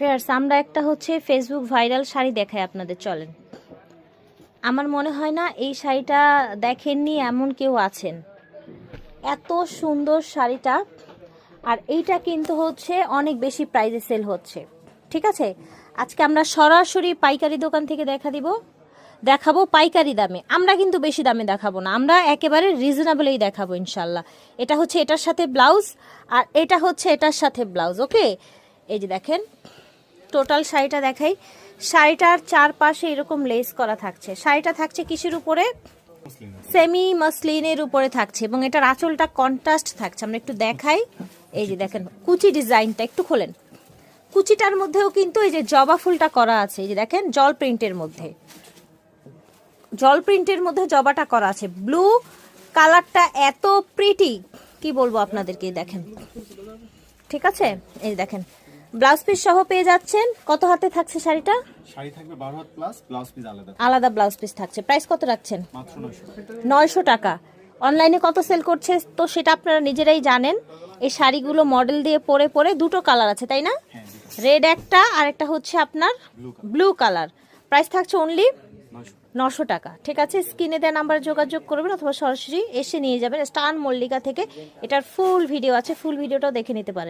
Fairs আমরা একটা হচ্ছে ফেসবুক ভাইরাল শাড়ি দেখাই আপনাদের, চলেন। আমার মনে হয় না এই শাড়িটা দেখেননি এমন কেউ আছেন। এত সুন্দর শাড়িটা, আর এইটা কিন্তু হচ্ছে অনেক বেশি প্রাইজে সেল হচ্ছে। ঠিক আছে? আজকে আমরা সরাসরি পাইকারি দোকান থেকে দেখা দিব। দেখাবো পাইকারি দামে। আমরা কিন্তু বেশি দামে দেখাবো না। আমরা একেবারে রিজনেবলেই দেখাবো ইনশাল্লাহ এটা হচ্ছে এটার সাথে ব্লাউজ আর এটা হচ্ছে এটার সাথে ব্লাউজ ওকে এই যে দেখেন টোটাল শাড়িটা দেখাই। শাড়িটার চারপাশে এরকম লেস করা থাকছে। শাড়িটা থাকছে কিসের উপরে? সেমি মাসলিনের উপরে থাকছে এবং এটার আঁচলটা কন্ট্রাস্ট থাকছে। আমরা একটু দেখাই। এই যে দেখেন, কুচি ডিজাইনটা একটু খোলেন। কুচিটার মধ্যেও কিন্তু এই যে জবা ফুলটা করা আছে, এই যে দেখেন, জল প্রিন্টের মধ্যে। জল প্রিন্টের মধ্যে জবাটা করা আছে। ব্লু কালারটা এত প্রিটি কি বলব আপনাদেরকে দেখেন। ঠিক আছে? এই দেখেন ব্লাউজ পিস সহ পেয়ে যাচ্ছেন। কত হাতে থাকছে শাড়িটা? শাড়ি থাকবে বারো হাত প্লাস ব্লাউজ পিস আলাদা। আলাদা ব্লাউজ পিস থাকছে। প্রাইস কত রাখছেন? মাত্র নয়শো নয়শো টাকা। অনলাইনে কত সেল করছে তো সেটা আপনারা নিজেরাই জানেন। এই শাড়িগুলো মডেল দিয়ে পরে পরে দুটো কালার আছে তাই না? হ্যাঁ রেড একটা আর একটা হচ্ছে আপনার ব্লু ব্লু কালার প্রাইস থাকছে অনলি নশো টাকা। ঠিক আছে স্ক্রিনে দেওয়া নাম্বারে যোগাযোগ করবেন অথবা সরাসরি এসে নিয়ে যাবেন। স্টান মল্লিকা থেকে এটার ফুল ভিডিও আছে ফুল ভিডিওটাও দেখে নিতে পারেন।